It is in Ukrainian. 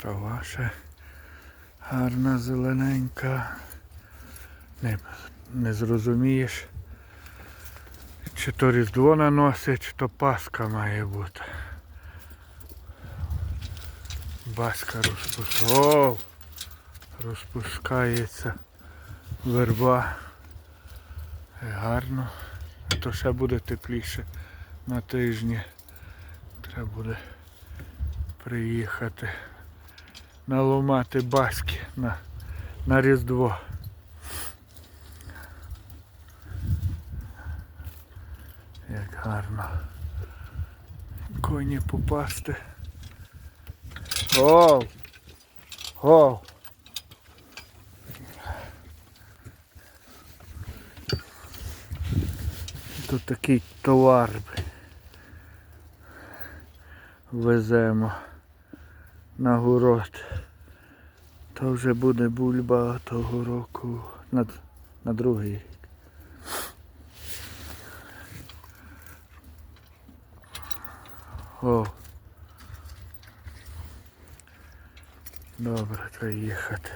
Трава ще гарна, зелененька. Не, не зрозумієш, чи то Різдво наносить, чи то Пасха має бути. Баска розпусков, розпускається верба. Е, Гарно. А то ще буде тепліше на тижні. Треба буде приїхати наломати баски на, на Різдво. Як гарно. Коні попасти. О! О! Тут такий товар веземо на город. То вже буде бульба того року на, на другий рік. О. Добре, треба їхати.